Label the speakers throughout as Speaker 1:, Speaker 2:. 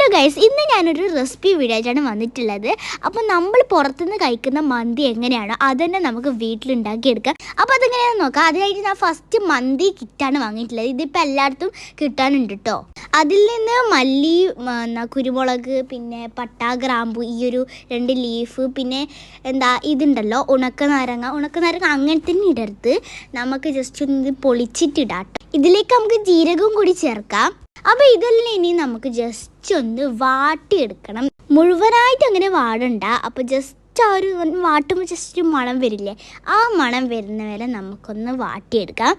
Speaker 1: Hello guys ഇന്ന് ഞാനൊരു recipe video ആയിട്ടാണ് വന്നിട്ടുള്ളത്. അപ്പോൾ നമ്മൾ പുറത്തുനിന്ന് കഴിക്കുന്ന മന്തി എങ്ങനെയാണോ അതന്നെ നമുക്ക് വീട്ടിലുണ്ടാക്കിയെടുക്കാം. അപ്പോൾ അതെങ്ങനെയാണെന്ന് നോക്കാം. അതിനായിട്ട് ഞാൻ ഫസ്റ്റ് മന്തി കിറ്റാണ് വാങ്ങിയിട്ടുള്ളത്. ഇതിപ്പോൾ എല്ലായിടത്തും കിട്ടാനുണ്ട് കേട്ടോ അതിൽ നിന്ന് മല്ലി എന്നാ കുരുമുളക് പിന്നെ പട്ട ഗ്രാമ്പു ഈ ഒരു രണ്ട് ലീഫ് പിന്നെ എന്താ ഇതുണ്ടല്ലോ ഉണക്ക നാരങ്ങ. ഉണക്ക നാരങ്ങ അങ്ങനെ തന്നെ ഇടരുത്. നമുക്ക് ജസ്റ്റ് ഒന്ന് പൊളിച്ചിട്ടിടാം ട്ടോ. ഇതിലേക്ക് നമുക്ക് ജീരകവും കൂടി ചേർക്കാം. അപ്പൊ ഇതെല്ലാം ഇനി നമുക്ക് ജസ്റ്റ് ഒന്ന് വാട്ടിയെടുക്കണം. മുഴുവനായിട്ട് അങ്ങനെ വാടണ്ട. അപ്പൊ ജസ്റ്റ് ആ ഒരു വാട്ടുമ്പോൾ ജസ്റ്റ് മണം വരില്ലേ? ആ മണം വരുന്ന വരെ നമുക്കൊന്ന് വാട്ടിയെടുക്കാം.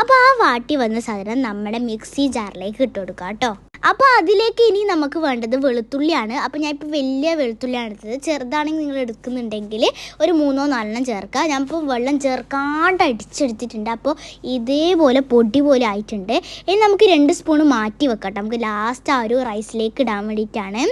Speaker 1: അപ്പോൾ ആ വാട്ടി വന്ന സാധനം നമ്മുടെ മിക്സി ജാറിലേക്ക് ഇട്ട് കൊടുക്കാം കേട്ടോ. അപ്പോൾ അതിലേക്ക് ഇനി നമുക്ക് വേണ്ടത് വെളുത്തുള്ളിയാണ്. അപ്പോൾ ഞാൻ ഇപ്പോൾ വലിയ വെളുത്തുള്ളിയാണ് എടുത്തത്. ചെറുതാണെങ്കിൽ നിങ്ങൾ എടുക്കുന്നുണ്ടെങ്കിൽ ഒരു മൂന്നോ നാലെണ്ണം ചേർക്കുക. ഇപ്പൊ വെള്ളം ചേർക്കാണ്ട് അടിച്ചെടുത്തിട്ടുണ്ട്. അപ്പോൾ ഇതേപോലെ പൊടി പോലെ ആയിട്ടുണ്ട്. ഇനി നമുക്ക് രണ്ട് സ്പൂൺ മാറ്റി വെക്കട്ടെ. നമുക്ക് ലാസ്റ്റ് ആ ഒരു റൈസിലേക്ക് ഇടാൻ വേണ്ടിയിട്ടാണ്.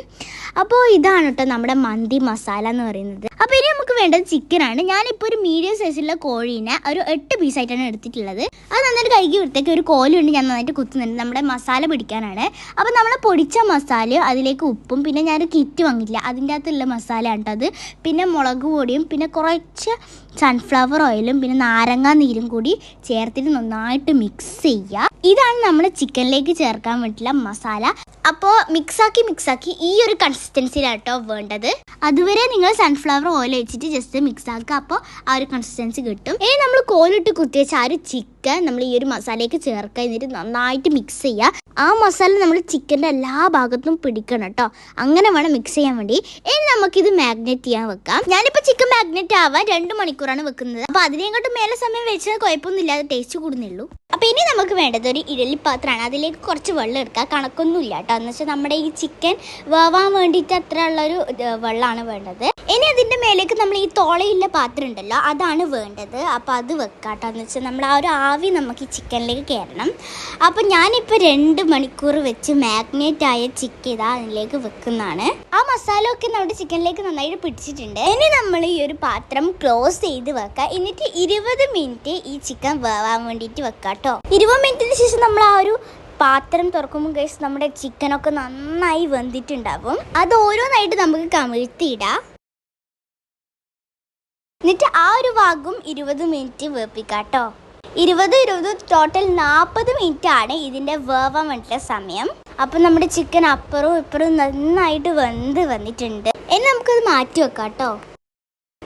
Speaker 1: അപ്പോൾ ഇതാണ് കേട്ടോ നമ്മുടെ മന്തി മസാല എന്ന് പറയുന്നത്. അപ്പോൾ ഇനി നമുക്ക് വേണ്ടത് ചിക്കനാണ് ഞാനിപ്പോൾ ഒരു മീഡിയം സൈസിലുള്ള കോഴീനെ ഒരു എട്ട് പീസായിട്ടാണ് എടുത്തിട്ടുള്ളത്. അത് നന്നായിട്ട് കഴുകി വൃത്തിയൊക്കെ ഒരു കോലുണ്ട് ഞാൻ നന്നായിട്ട് കുത്തുന്നുണ്ട്. നമ്മുടെ മസാല പിടിക്കാനാണ്. അപ്പോൾ നമ്മൾ പൊടിച്ച മസാല അതിലേക്ക് ഉപ്പും പിന്നെ ഞാനൊരു കിറ്റ് വാങ്ങിയില്ല അതിന്റെ അകത്തുള്ള മസാല അത്. പിന്നെ മുളക് പൊടിയും പിന്നെ കുറച്ച് സൺഫ്ലവർ ഓയിലും പിന്നെ നാരങ്ങാ നീരും കൂടി ചേർത്തിട്ട് നന്നായിട്ട് മിക്സ് ചെയ്യുക ഇതാണ് നമ്മൾ ചിക്കനിലേക്ക് ചേർക്കാൻ വേണ്ടിയിട്ടുള്ള മസാല അപ്പോൾ മിക്സാക്കി മിക്സാക്കി ഈ ഒരു കൺസിസ്റ്റൻസിയിലാട്ടോ വേണ്ടത്. അതുവരെ നിങ്ങൾ സൺഫ്ലവർ ഓയിൽ വെച്ചിട്ട് ജസ്റ്റ് മിക്സ് ആക്കുക. അപ്പോൾ ആ ഒരു കൺസിസ്റ്റൻസി കിട്ടും. ഇനി നമ്മൾ കോലിട്ട് കുത്തിവെച്ച ആ ഒരു ചിക്കൻ നമ്മൾ ഈ ഒരു മസാലയ്ക്ക് ചേർക്കുക. എന്നിട്ട് നന്നായിട്ട് മിക്സ് ചെയ്യുക. ആ മസാല നമ്മൾ ചിക്കന്റെ എല്ലാ ഭാഗത്തും പിടിക്കണം കേട്ടോ. അങ്ങനെ വേണം മിക്സ് ചെയ്യാൻ വേണ്ടി. ഇനി നമുക്കിത് മാഗ്നറ്റ് ചെയ്യാൻ വെക്കാം. ഞാനിപ്പോൾ ചിക്കൻ മാഗ്നറ്റ് ആവാൻ രണ്ട് മണിക്കൂറാണ് വെക്കുന്നത്. അപ്പോൾ അതിനെങ്ങോട്ട് മേലെ സമയം വെച്ചാൽ കുഴപ്പമൊന്നുമില്ല. അത് ടേസ്റ്റ് കൂടുന്നുള്ളൂ. അപ്പോൾ ഇനി നമുക്ക് വേണ്ടത് ഒരു ഇഡലിപ്പാത്രമാണ് അതിലേക്ക് കുറച്ച് വെള്ളം എടുക്കുക. കണക്കൊന്നുമില്ല കേട്ടോ. എന്ന് വെച്ചാൽ നമ്മുടെ ഈ ചിക്കൻ വേവാൻ വേണ്ടിയിട്ട് അത്ര ഉള്ളൊരു വെള്ളമാണ് വേണ്ടത്. ഇനി അതിന്റെ മേലേക്ക് നമ്മൾ ഈ തോളയുള്ള പാത്രം ഉണ്ടല്ലോ അതാണ് വേണ്ടത്. അപ്പോൾ അത് വെക്കാട്ടോ. എന്ന് വെച്ചാൽ നമ്മൾ ആ ഒരു ആവി നമുക്ക് ഈ ചിക്കനിലേക്ക് കയറണം. അപ്പോൾ ഞാനിപ്പോൾ രണ്ട് മണിക്കൂർ വെച്ച് മാഗ്നേറ്റ് ആയ ചിക്കൻ ഇതാ അതിലേക്ക് വെക്കുന്നതാണ്. ആ മസാല ഒക്കെ നമ്മുടെ ചിക്കനിലേക്ക് നന്നായിട്ട് പിടിച്ചിട്ടുണ്ട്. ഇനി നമ്മൾ ഈ ഒരു പാത്രം ക്ലോസ് ചെയ്ത് വെക്കുക എന്നിട്ട് ഇരുപത് മിനിറ്റ് ഈ ചിക്കൻ വേവാൻ വേണ്ടിയിട്ട് വെക്കാം കേട്ടോ ഇരുപത് മിനിറ്റിന് ശേഷം നമ്മൾ ആ ഒരു പാത്രം തുറക്കുമ്പോൾ കഴിച്ച് നമ്മുടെ ചിക്കനൊക്കെ നന്നായി വെന്തിട്ടുണ്ടാവും. അത് ഓരോന്നായിട്ട് നമുക്ക് കമിഴ്ത്തിയിടാം. എന്നിട്ട് ആ ഒരു ഭാഗം ഇരുപത് മിനിറ്റ് വേപ്പിക്കാം കേട്ടോ ഇരുപത് ഇരുപത് ടോട്ടൽ നാൽപ്പത് മിനിറ്റ് ആണ് ഇതിന്റെ വേവാൻ വേണ്ടിയിട്ടുള്ള സമയം. അപ്പം നമ്മുടെ ചിക്കൻ അപ്പുറവും ഇപ്പുറവും നന്നായിട്ട് വെന്ത് വന്നിട്ടുണ്ട്. ഇനി നമുക്കത് മാറ്റി വെക്കാം കേട്ടോ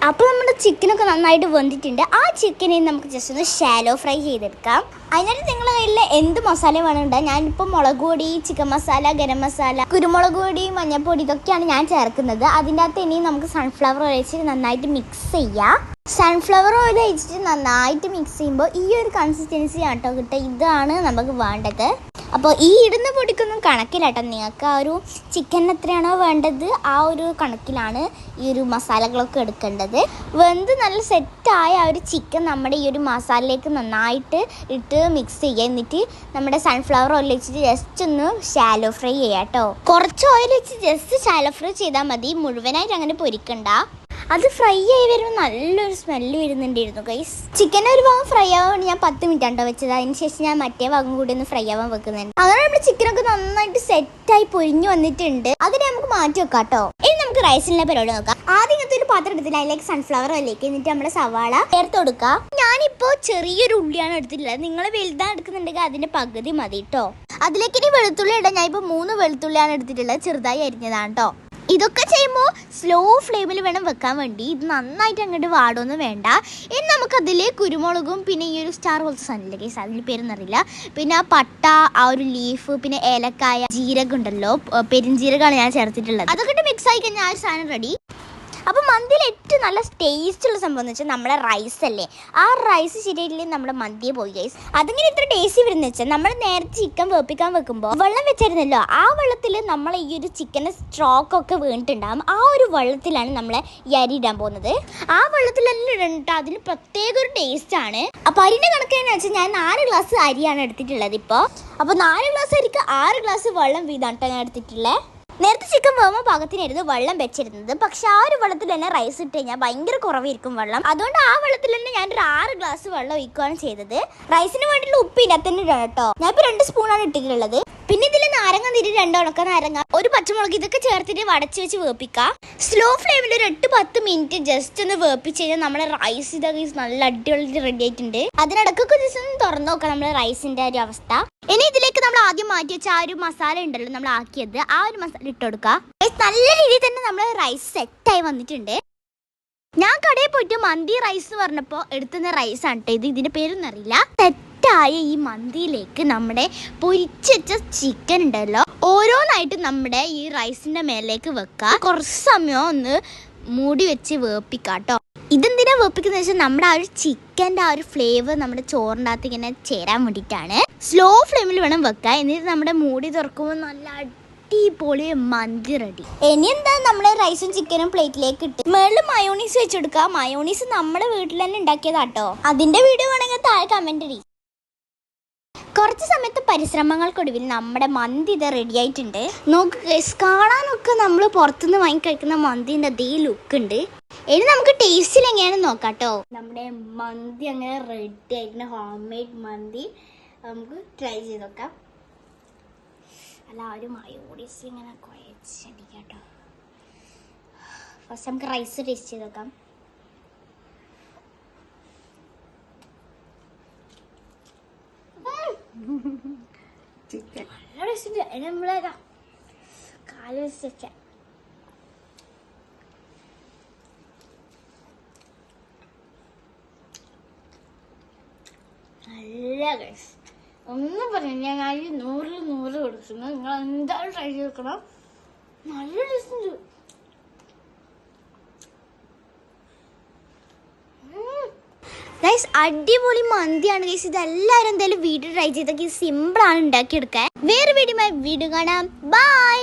Speaker 1: അപ്പോൾ നമ്മുടെ ചിക്കനൊക്കെ നന്നായിട്ട് വെന്തിട്ടുണ്ട്. ആ ചിക്കനെ നമുക്ക് ജസ്റ്റ് ഒന്ന് ഷാലോ ഫ്രൈ ചെയ്തെടുക്കാം. അതിനായിട്ട് നിങ്ങളുടെ കയ്യിൽ എന്ത് മസാല വേണമെന്നുണ്ടോ ഞാനിപ്പോൾ മുളക് പൊടി ചിക്കൻ മസാല ഗരം മസാല കുരുമുളക് പൊടി മഞ്ഞൾപ്പൊടി ഇതൊക്കെയാണ് ഞാൻ ചേർക്കുന്നത്. അതിന്റെ അകത്ത് ഇനി നമുക്ക് സൺഫ്ലവർ ഓയിൽ നന്നായിട്ട് മിക്സ് ചെയ്യാം. സൺഫ്ലവർ ഓയിൽ അഴിച്ചിട്ട് നന്നായിട്ട് മിക്സ് ചെയ്യുമ്പോൾ ഈ ഒരു കൺസിസ്റ്റൻസി ആട്ടോ കിട്ടുക. ഇതാണ് നമുക്ക് വേണ്ടത്. അപ്പോൾ ഈ ഇടുന്ന പൊടിക്കൊന്നും കണക്കിലാട്ടോ നിങ്ങൾക്ക് ആ ഒരു ചിക്കൻ എത്രയാണോ വേണ്ടത് ആ ഒരു കണക്കിലാണ് ഈ ഒരു മസാലകളൊക്കെ എടുക്കേണ്ടത്. വെന്ത് നല്ല സെറ്റായ ആ ഒരു ചിക്കൻ നമ്മുടെ ഈ ഒരു മസാലയിലേക്ക് നന്നായിട്ട് ഇട്ട് മിക്സ് ചെയ്യുക. എന്നിട്ട് നമ്മുടെ സൺഫ്ലവർ ഓയിൽ വെച്ചിട്ട് ജസ്റ്റ് ഒന്ന് ഷാലോ ഫ്രൈ ചെയ്യാം കേട്ടോ. കുറച്ച് ഓയിൽ വെച്ച് ജസ്റ്റ് ഷാലോ ഫ്രൈ ചെയ്താൽ മതി. മുഴുവനായിട്ട് അങ്ങനെ പൊരിക്കണ്ട. അത് ഫ്രൈ ആയി വരുമ്പോൾ നല്ലൊരു സ്മെല്ല് വരുന്നുണ്ടായിരുന്നു ഗൈസ് ചിക്കൻ ഒരു ഭാഗം ഫ്രൈ ആവാൻ ഞാൻ പത്ത് മിനിറ്റ് ഉണ്ടോ വെച്ചത്. അതിനുശേഷം ഞാൻ മറ്റേ ഭാഗം കൂടി ഒന്ന് ഫ്രൈ ആവാൻ വെക്കുന്നുണ്ട്. അങ്ങനെ നമ്മുടെ ചിക്കനൊക്കെ നന്നായിട്ട് സെറ്റായി പൊരിഞ്ഞു വന്നിട്ടുണ്ട്. അതിനെ നമുക്ക് മാറ്റി വെക്കാം കേട്ടോ ഇനി നമുക്ക് റൈസിലെ പരിപാടി നോക്കാം. ആദ്യം ഇങ്ങനത്തെ ഒരു പാത്രം എടുത്തിട്ട് അതിലേക്ക് സൺഫ്ലവർ അല്ലേക്ക് എന്നിട്ട് നമ്മുടെ സവാള ചേർത്ത് കൊടുക്കുക ഞാനിപ്പോൾ ചെറിയൊരു ഉള്ളിയാണ് എടുത്തിട്ടുള്ളത്. നിങ്ങൾ വലുതാണ് എടുക്കുന്നുണ്ടെങ്കിൽ അതിന്റെ പകുതി മതി കേട്ടോ അതിലേക്ക് ഇനി വെളുത്തുള്ളി ഇടാം. ഞാൻ ഇപ്പോൾ മൂന്ന് വെളുത്തുള്ളിയാണ് എടുത്തിട്ടുള്ളത്. ചെറുതായി അരിഞ്ഞതാണ് കേട്ടോ ഇതൊക്കെ ചെയ്യുമ്പോൾ സ്ലോ ഫ്ലെയിമിൽ വേണം വെക്കാൻ വേണ്ടി. ഇത് നന്നായിട്ട് അങ്ങോട്ട് വാടൊന്നും വേണ്ട. ഇനി നമുക്കതിൽ കുരുമുളകും പിന്നെ ഈ ഒരു സ്റ്റാർ പോലത്തെ സാധനമില്ല കേസ് അതിന്റെ പേരൊന്നറിയില്ല. പിന്നെ ആ പട്ട ആ ഒരു ലീഫ് പിന്നെ ഏലക്കായ ജീരകം ഉണ്ടല്ലോ. പെരിഞ്ചീരകമാണ് ഞാൻ ചേർത്തിട്ടുള്ളത്. അതൊക്കെ മിക്സ് ആയി കഴിഞ്ഞാൽ ആ സാധനം റെഡി അപ്പോൾ മന്തിയിൽ ഏറ്റവും നല്ല ടേസ്റ്റുള്ള സംഭവം എന്ന് വെച്ചാൽ നമ്മുടെ റൈസ് അല്ലേ? ആ റൈസ് ശരിയല്ലേ നമ്മുടെ മന്തിയെ പോയി ഗൈസ് അതിങ്ങനെ ഇത്ര ടേസ്റ്റ് വരുന്ന വെച്ചാൽ നമ്മൾ നേരത്തെ ചിക്കൻ വേപ്പിക്കാൻ വെക്കുമ്പോൾ വെള്ളം വെച്ചായിരുന്നല്ലോ ആ വെള്ളത്തിൽ നമ്മൾ ഈ ഒരു ചിക്കന്റെ സ്ട്രോക്ക് ഒക്കെ വീണിട്ടുണ്ടാകും ആ ഒരു വെള്ളത്തിലാണ് നമ്മൾ ഈ അരി ഇടാൻ പോകുന്നത്. ആ വെള്ളത്തിലെല്ലാം ഇടണ്ട അതിന് പ്രത്യേക ഒരു ടേസ്റ്റ് ആണ്. അപ്പോൾ അരിന്റെ കണക്ക് വെച്ചാൽ ഞാൻ നാല് ഗ്ലാസ് അരിയാണ് എടുത്തിട്ടുള്ളത് ഇപ്പോൾ അപ്പോൾ നാല് ഗ്ലാസ് അരിക്ക് ആറ് ഗ്ലാസ് വെള്ളം വീതാണ് ഞാൻ എടുത്തിട്ടുള്ളത് നേരത്തെ ചിക്കൻ വേകുമ്പോൾ പാകത്തിനായിരുന്നു വെള്ളം വെച്ചിരുന്നത്. പക്ഷെ ആ ഒരു വെള്ളത്തിൽ തന്നെ റൈസ് ഇട്ട് കഴിഞ്ഞാൽ ഭയങ്കര കുറവായിരിക്കും വെള്ളം. അതുകൊണ്ട് ആ വെള്ളത്തിൽ തന്നെ ഞാൻ ഒരു ആറ് ഗ്ലാസ് വെള്ളം ഒഴിക്കുകയാണ് ചെയ്തത്. റൈസിന് വേണ്ടിയിട്ടുള്ള ഉപ്പ് ഇതിനകത്ത് തന്നെ ഞാൻ ഇപ്പൊ രണ്ട് സ്പൂണാണ് ഇട്ടിട്ടുള്ളത്. പിന്നെ ഇതിൽ നാരങ്ങ നീര് രണ്ടോ ഉണക്ക നാരങ്ങ ഒരു പച്ചമുളക് ഇതൊക്കെ ചേർത്തിട്ട് വടച്ച് വെച്ച് വേപ്പിക്കാം സ്ലോ ഫ്ലെയിമിൽ ഒരു എട്ട് പത്ത് മിനിറ്റ് ജസ്റ്റ് ഒന്ന് വേപ്പിച്ച് കഴിഞ്ഞാൽ നമ്മുടെ റൈസ് ഇതൊക്കെ നല്ല അടിപൊളി റെഡി ആയിട്ടുണ്ട്. അതിനിടക്കൊക്കെ ജസ്റ്റ് ഒന്ന് തുറന്നു നോക്കാം നമ്മുടെ റൈസിന്റെ ഒരു അവസ്ഥ. ഇനി ഇതിലേക്ക് നമ്മൾ ആദ്യം മാറ്റി വെച്ച ആ ഒരു മസാല ഉണ്ടല്ലോ നമ്മൾ ആക്കിയത് ആ ഒരു മസാല ഇട്ട് കൊടുക്കുക നല്ല രീതിയിൽ തന്നെ നമ്മൾ റൈസ് സെറ്റായി വന്നിട്ടുണ്ട്. ഞാൻ കടയിൽ പോയിട്ട് മന്തി റൈസ് എന്ന് പറഞ്ഞപ്പോൾ എടുത്തുന്ന റൈസ് ആണ് കേട്ടോ ഇത്. ഇതിന്റെ പേരൊന്നും അറിയില്ല. സെറ്റായ ഈ മന്തിയിലേക്ക് നമ്മുടെ പൊരിച്ചുവെച്ച ചിക്കൻ ഉണ്ടല്ലോ. ഓരോന്നായിട്ട് നമ്മുടെ ഈ റൈസിന്റെ മേലേക്ക് വെക്കുക കുറച്ച് സമയം ഒന്ന് മൂടി വെച്ച് വേപ്പിക്കാം കേട്ടോ ഇതെന്തിനാ വേപ്പിക്കുന്നത് വെച്ചാൽ നമ്മുടെ ആ ഒരു ചിക്കന്റെ ആ ഒരു ഫ്ലേവർ നമ്മുടെ ചോറിന്റെ അകത്ത് ഇങ്ങനെ ചേരാൻ വേണ്ടിയിട്ടാണ് സ്ലോ ഫ്ലെയിമിൽ വേണം വെക്കുക എന്നിട്ട് നമ്മുടെ മൂടി തുറക്കുമ്പോൾ നല്ല അടിപൊളി മന്തി റെഡി ഇനി എന്താ നമ്മുടെ റൈസും ചിക്കനും പ്ലേറ്റിലേക്ക് ഇട്ട്. മേളിൽ മയോണീസ് വെച്ചെടുക്കുക മയോണീസ് നമ്മുടെ വീട്ടിൽ തന്നെ ഉണ്ടാക്കിയതാട്ടോ അതിന്റെ വീഡിയോ വേണമെങ്കിൽ താഴെ കമന്റ് ഇടി. കുറച്ച് സമയത്ത് പരിശ്രമങ്ങൾക്കൊടുവിൽ നമ്മുടെ മന്തി ഇത് റെഡി ആയിട്ടുണ്ട്. നോക്ക് കാണാനൊക്കെ നമ്മൾ പുറത്തുനിന്ന് വാങ്ങി കഴിക്കുന്ന മന്തിന്റെ അതേ ലുക്ക് ഉണ്ട്. ഇനി നമുക്ക് ടേസ്റ്റിൽ എങ്ങനെയാണെന്ന് നോക്കാം കേട്ടോ നമ്മുടെ മന്തി അങ്ങനെ റെഡി ആയിട്ടുണ്ട് ഹോം മെയ്ഡ് മന്തി. നമുക്ക് ട്രൈ ചെയ്ത് നോക്കാം. അല്ല ആരും മയോണീസ് ഇങ്ങനെ കുഴച്ചടിക്കാം കേട്ടോ ഫസ്റ്റ് നമുക്ക് റൈസ് ടേസ്റ്റ് ചെയ്ത് നോക്കാം.
Speaker 2: ചിക്കൻ.
Speaker 1: നല്ല ടേസ്റ്റ് അതിന് നമ്മളെ ഒന്നും പറഞ്ഞ ഞാൻ അതിൽ നൂറിൽ നൂറ് കൊടുക്കുന്നു. നിങ്ങൾ എന്തായാലും ട്രൈ ചെയ്ത് നോക്കണം. നല്ല ടേസ്റ്റ് ഉണ്ട്. ഗൈസ് അടിപൊളി മന്തിയാണ് ഗൈസ്. ഇത് എല്ലാവരും എന്തായാലും വീഡിയോ ട്രൈ ചെയ്തൊക്കെ സിമ്പിൾ ആണ് ഉണ്ടാക്കിയെടുക്കാൻ. വേറെ വീഡിയോ വീഡിയോ കാണാം. ബൈ